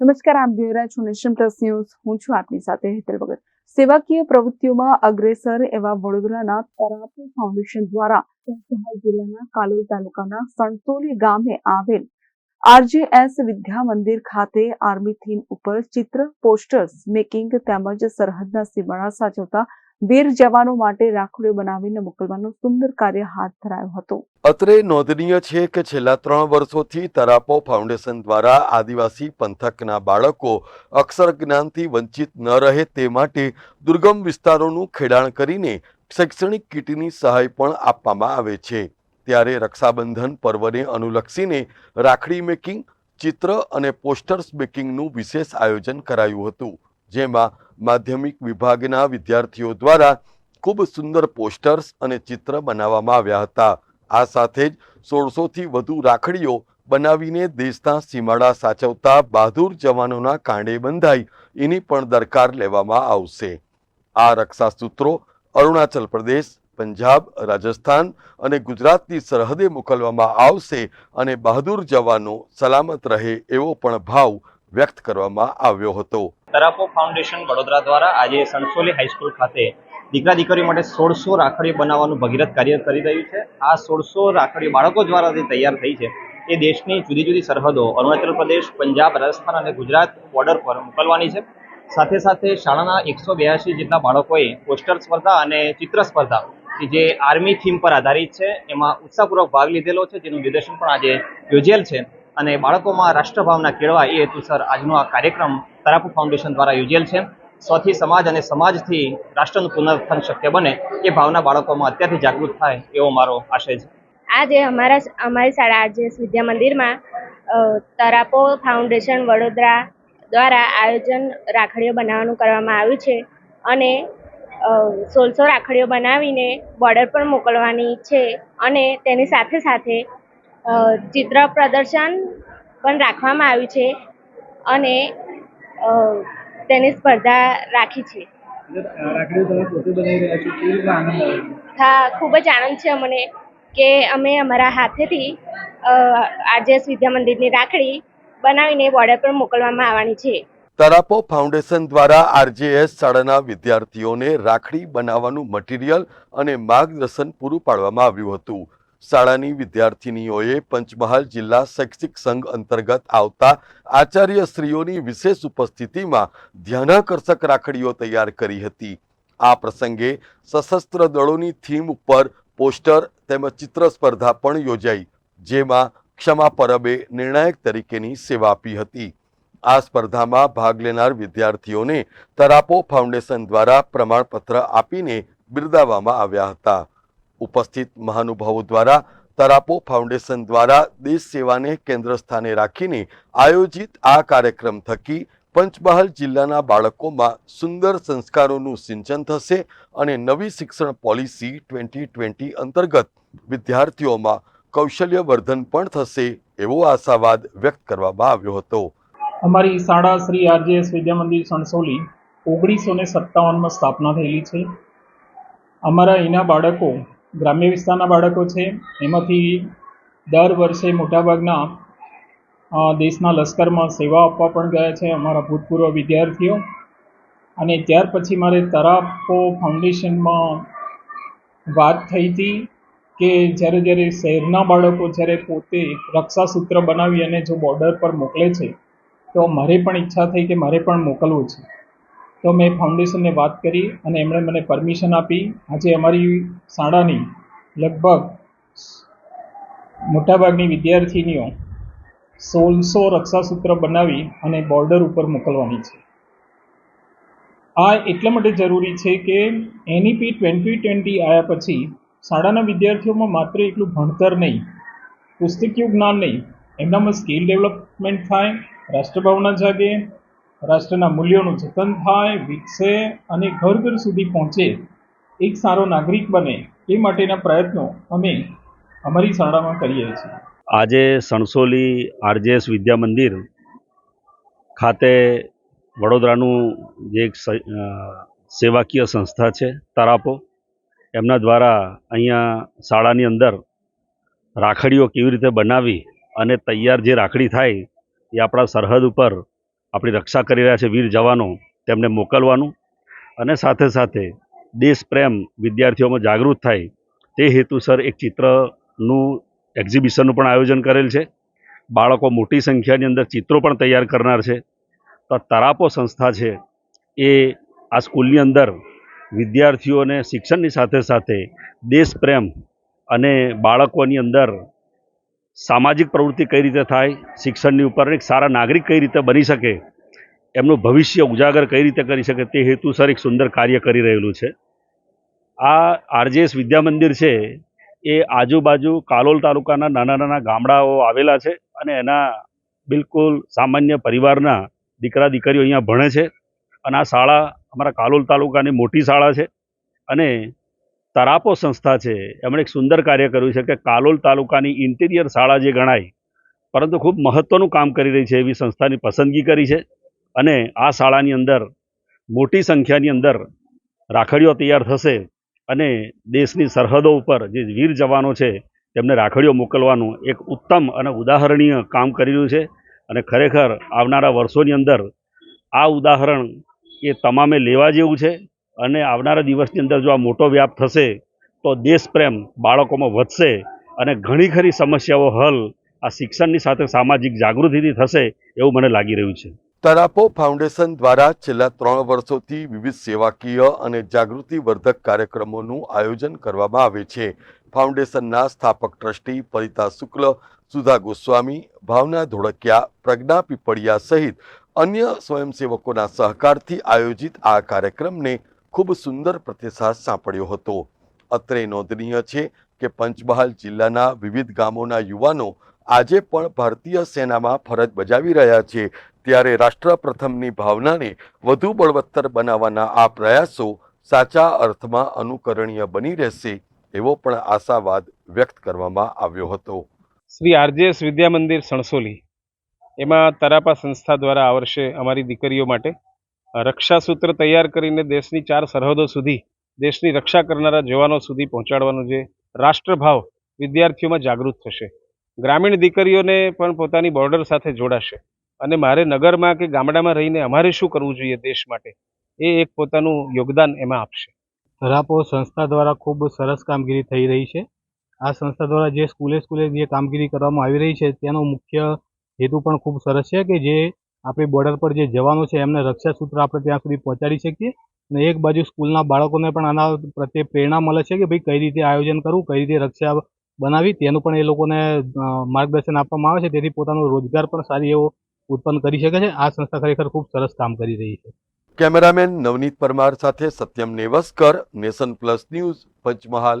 નમસ્કાર, આપ જોઈ રહ્યા છો ન્યૂઝ. હું છું આપની સાથે હેતલ ભગત. સેવાકીય પ્રવૃત્તિઓમાં અગ્રેસર એવા વડોદરાના તરાપુ ફાઉન્ડેશન દ્વારા જિલ્લાના કાલોલ તાલુકાના સંતોલી ગામે આવેલ આરજેએસ વિદ્યા મંદિર ખાતે આર્મી થીમ ઉપર ચિત્ર, પોસ્ટર્સ, મેકિંગ તેમજ સરહદના સીમાડા સાચવતા વીર જવાનો માટે રાખડીઓ બનાવીને મોકલવાનું સુંદર કાર્ય હાથ ધરાયું હતું. અત્રે નોંધનીય છે કે છેલ્લા ત્રણ વર્ષોથી તરાપો ફાઉન્ડેશન દ્વારા આદિવાસી પંથકના બાળકો અક્ષર જ્ઞાનથી વંચિત ન રહે તે માટે દુર્ગમ વિસ્તારોનું ખેડાણ કરીને શૈક્ષણિક કીટની સહાય પણ આપવામાં આવે છે. ત્યારે રક્ષાબંધન પર્વને અનુલક્ષીને રાખડી મેકિંગ, ચિત્ર અને પોસ્ટર્સ મેકિંગનું વિશેષ આયોજન કરાયું હતું, જેમાં માધ્યમિક વિભાગના વિદ્યાર્થીઓ દ્વારા ખૂબ સુંદર પોસ્ટર્સ અને ચિત્ર બનાવવામાં આવ્યા હતા. આ સાથે જ સોળસોથી વધુ રાખડીઓ બનાવીને દેશના સીમાડા સાચવતા બહાદુર જવાનોના કાંડે બંધાઈ એની પણ દરકાર લેવામાં આવશે. આ રક્ષાસૂત્રો અરુણાચલ પ્રદેશ પંજાબ, રાજસ્થાન અને ગુજરાતની સરહદે મોકલવામાં આવશે અને બહાદુર જવાનો સલામત રહે એવો પણ ભાવ વ્યક્ત કરવામાં આવ્યો હતો. તરાપો ફાઉન્ડેશન વડોદરા દ્વારા આજે સણસોલી હાઈસ્કૂલ ખાતે દીકરા દીકરીઓ માટે સોળસો રાખડીઓ બનાવવાનું ભગીરથ કાર્ય કરી રહ્યું છે. આ સોળસો રાખડીઓ બાળકો દ્વારા જે તૈયાર થઈ છે, એ દેશની જુદી જુદી સરહદો અરુણાચલ પ્રદેશ, પંજાબ, રાજસ્થાન અને ગુજરાત બોર્ડર પર મોકલવાની છે. સાથે સાથે શાળાના એકસો બ્યાસી જેટલા બાળકોએ પોસ્ટર સ્પર્ધા અને ચિત્ર સ્પર્ધા કે જે આર્મી થીમ પર આધારિત છે, એમાં ઉત્સાહપૂર્વક ભાગ લીધેલો છે, જેનું નિદર્શન પણ આજે યોજેલ છે. અને બાળકોમાં રાષ્ટ્રભાવના કેળવાય એ હેતુસર આજનો આ કાર્યક્રમ તરાપુ ફાઉન્ડેશન દ્વારા યોજેલ છે. સ્વથી સમાજ અને સમાજથી રાષ્ટ્રનું પુનરુત્થાન શક્ય બને એ ભાવના બાળકોમાં અત્યારથી જાગૃત થાય એવો મારો આશય છે. આજે અમારા અમારી શાળા આજે વિદ્યા મંદિરમાં તરાપો ફાઉન્ડેશન વડોદરા દ્વારા આયોજન રાખડીઓ બનાવવાનું કરવામાં આવ્યું છે. અને સોળસો રાખડીઓ બનાવીને બોર્ડર પર મોકલવાની છે અને તેની સાથે સાથે ચિત્ર પ્રદર્શન પણ રાખવામાં આવ્યું છે અને તેની સ્પર્ધા રાખી છે? હા ખૂબ જ આનંદ છે અમને કે અમે અમારા હાથેથી આજે વિદ્યા મંદિરની રાખડી બનાવીને બોર્ડર પર મોકલવામાં આવવાની છે તરાપો ફાઉન્ડેશન દ્વારા આરજેએસ શાળાના વિદ્યાર્થીઓને રાખડી બનાવવાનું મટીરિયલ અને માર્ગદર્શન પૂરું પાડવામાં આવ્યું હતું. શાળાની વિદ્યાર્થિનીઓએ પંચમહાલ જિલ્લા શૈક્ષિક સંઘ અંતર્ગત આવતા આચાર્યશ્રીઓની વિશેષ ઉપસ્થિતિમાં ધ્યાનાકર્ષક રાખડીઓ તૈયાર કરી હતી. આ પ્રસંગે સશસ્ત્ર દળોની થીમ ઉપર પોસ્ટર તેમજ ચિત્ર સ્પર્ધા પણ યોજાઈ, જેમાં ક્ષમા પરબે નિર્ણાયક તરીકેની સેવા આપી હતી. આ સ્પર્ધામાં ભાગ લેનાર વિદ્યાર્થીઓને તરાપો ફાઉન્ડેશન દ્વારા પ્રમાણપત્ર આપીને બિરદાવવામાં આવ્યા હતા. ઉપસ્થિત મહાનુભાવો દ્વારા તરાપો ફાઉન્ડેશન દ્વારા દેશ સેવાને કેન્દ્ર સ્થાને રાખીને આયોજિત આ કાર્યક્રમ થકી પંચમહાલ જિલ્લાના બાળકોમાં સુંદર સંસ્કારોનું સિંચન થશે અને નવી શિક્ષણ પોલિસી ટ્વેન્ટી ટ્વેન્ટી અંતર્ગત વિદ્યાર્થીઓમાં કૌશલ્યવર્ધન પણ થશે એવો આશાવાદ વ્યક્ત કરવામાં આવ્યો હતો. અમારી શાળા શ્રી આરજેએસ વિદ્યા મંદિર સણસોલી ઓગણીસો ને સત્તાવનમાં સ્થાપના થયેલી છે. અમારા અહીંના બાળકો ગ્રામ્ય વિસ્તારના બાળકો છે. એમાંથી દર વર્ષે મોટાભાગના દેશના લશ્કરમાં સેવા આપવા પણ ગયા છે અમારા ભૂતપૂર્વ વિદ્યાર્થીઓ. અને ત્યાર પછી મારે તરાપો ફાઉન્ડેશનમાં વાત થઈ હતી કે જ્યારે જ્યારે શહેરના બાળકો જ્યારે પોતે રક્ષાસૂત્ર બનાવી અને જો બોર્ડર પર મોકલે છે તો મારે પણ ઈચ્છા થઈ કે મારે પણ મોકલવું છે. તો મેં ફાઉન્ડેશનને વાત કરી અને એમણે મને પરમિશન આપી. આજે અમારી શાળાની લગભગ મોટાભાગની વિદ્યાર્થીનીઓ સોળસો રક્ષાસૂત્ર બનાવી અને બોર્ડર ઉપર મોકલવાની છે. આ એટલા માટે જરૂરી છે કે એનઈપી ટ્વેન્ટી ટ્વેન્ટી આવ્યા પછી શાળાના વિદ્યાર્થીઓમાં માત્ર એટલું ભણતર નહીં પુસ્તકીય જ્ઞાન નહીં, એમનામાં સ્કિલ ડેવલપમેન્ટ થાય રાષ્ટ્રભાવના જાગે, રાષ્ટ્રના મૂલ્યોનું જતન થાય, વિકસે અને ઘર ઘર સુધી પહોંચે, એક સારો નાગરિક બને, એ માટેના પ્રયત્નો અમે અમારી શાળામાં કરીએ છીએ. આજે સણસોલી આરજેએસ વિદ્યા મંદિર ખાતે વડોદરાનું જે એક સેવાકીય સંસ્થા છે, તરાપો, એમના દ્વારા અહીંયા શાળાની અંદર રાખડીઓ કેવી રીતે બનાવી અને તૈયાર જે રાખડી થાય એ આપણા સરહદ ઉપર આપણી રક્ષા કરી રહ્યા છે વીર જવાનો, તેમને મોકલવાનું અને સાથે સાથે દેશ પ્રેમ વિદ્યાર્થીઓમાં જાગૃત થાય તે હેતુસર એક ચિત્રનું એક્ઝિબિશનનું પણ આયોજન કરેલ છે. બાળકો મોટી સંખ્યાની અંદર ચિત્રો પણ તૈયાર કરનાર છે. તો તરાપો સંસ્થા છે એ આ સ્કૂલની અંદર વિદ્યાર્થીઓને શિક્ષણની સાથે સાથે દેશ પ્રેમ અને બાળકોની અંદર સામાજિક પ્રવૃત્તિ કઈ રીતે થાય, શિક્ષણની ઉપર એક સારા નાગરિક કઈ રીતે બની શકે, એમનું ભવિષ્ય ઉજાગર કઈ રીતે કરી શકે તે હેતુસર એક સુંદર કાર્ય કરી રહેલું છે. આ આરજેએસ વિદ્યા મંદિર છે, એ આજુબાજુ કાલોલ તાલુકાના નાના નાના ગામડાઓ આવેલા છે અને એના બિલકુલ સામાન્ય પરિવારના દીકરા દીકરીઓ અહીંયા ભણે છે અને આ શાળા અમારા કાલોલ તાલુકાની મોટી શાળા છે અને તરાપો સંસ્થા છે. એમણે એક સુંદર કાર્ય કર્યું છે કે કાલોલ તાલુકાની ઇન્ટિરિયર શાળા જે ગણાય, પરંતુ ખૂબ મહત્ત્વનું કામ કરી રહી છે એવી સંસ્થાની પસંદગી કરી છે અને આ શાળાની અંદર મોટી સંખ્યાની અંદર રાખડીઓ તૈયાર થશે અને દેશની સરહદો ઉપર જે વીર જવાનો છે તેમને રાખડીઓ મોકલવાનું એક ઉત્તમ અને ઉદાહરણીય કામ કરી રહ્યું છે અને ખરેખર આવનારા વર્ષોની અંદર આ ઉદાહરણ એ તમામે લેવા જેવું છે. અને આવનારા દિવસની અંદર જો આ મોટો વ્યાપ થશે, તો દેશપ્રેમ બાળકોમાં વધશે અને ઘણી ખરી સમસ્યાઓ હલ આ શિક્ષણની સાથે સામાજિક જાગૃતિથી થશે એવું મને લાગી રહ્યું છે. તરાપો ફાઉન્ડેશન દ્વારા છેલ્લા ત્રણ વર્ષોથી વિવિધ સેવાકીય અને જાગૃતિવર્ધક કાર્યક્રમોનું આયોજન કરવામાં આવે છે. ફાઉન્ડેશનના સ્થાપક ટ્રસ્ટી પરિતા શુક્લ, સુધા ગોસ્વામી, ભાવના ધોળકિયા, પ્રજ્ઞા પીપળિયા સહિત અન્ય સ્વયંસેવકોના સહકારથી આયોજિત આ કાર્યક્રમને ખૂબ સુંદર પ્રતિસાદ સાંપડ્યો હતો. અત્રે નોંધનીય છે કે પંચમહાલ જિલ્લાના વિવિધ ગામોના યુવાનો આજે પણ ભારતીય સેનામાં ફરજ બજાવી રહ્યા છે. ત્યારે રાષ્ટ્ર પ્રથમની ભાવનાને વધુ બળવત્તર બનાવવાના આ પ્રયાસો સાચા અર્થમાં અનુકરણીય બની રહેશે એવો પણ આશાવાદ વ્યક્ત કરવામાં આવ્યો હતો. શ્રી આરજેએસ વિદ્યા મંદિર સણસોલી, એમાં તરાપા સંસ્થા દ્વારા આ વર્ષે અમારી દીકરીઓ માટે રક્ષાસૂત્ર તૈયાર કરીને દેશની ચાર સરહદો સુધી, દેશની રક્ષા કરનારા જવાનો સુધી પહોંચાડવાનો જે રાષ્ટ્રભાવ વિદ્યાર્થીઓમાં જાગૃત થશે. ગ્રામીણ દીકરીઓને પણ પોતાની બોર્ડર સાથે જોડાશે. અને મારે નગરમાં કે ગામડામાં રહીને અમારે શું કરવું જોઈએ દેશ માટે, એ એક પોતાનું યોગદાન એમાં આપશે. ધરાપો સંસ્થા દ્વારા ખૂબ સરસ કામગીરી થઈ રહી છે. આ સંસ્થા દ્વારા જે સ્કૂલે સ્કૂલે જે કામગીરી કરવામાં આવી રહી છે, તેનો મુખ્ય હેતુ પણ ખૂબ સરસ છે કે જે આપણી બોર્ડર પર જે જવાનો છે, એમને રક્ષા સૂત્ર આપણે ત્યાં સુધી પહોંચાડી શકીએ. અને એક બાજુ સ્કૂલના બાળકોને પણ આના પ્રત્યે પ્રેરણા મળે છે કે ભાઈ કઈ રીતે આયોજન કરવું, કઈ રીતે રક્ષા બનાવી તેનું પણ એ લોકોને માર્ગદર્શન આપવામાં આવે છે. તેથી પોતાનો રોજગાર પણ સારી એવો ઉત્પન્ન કરી શકે છે. આ સંસ્થા ખરેખર ખૂબ સરસ કામ કરી રહી છે. કેમેરામેન નવનીત પરમાર સાથે Satyam Nevaskar, nation plus news, Panchmahal.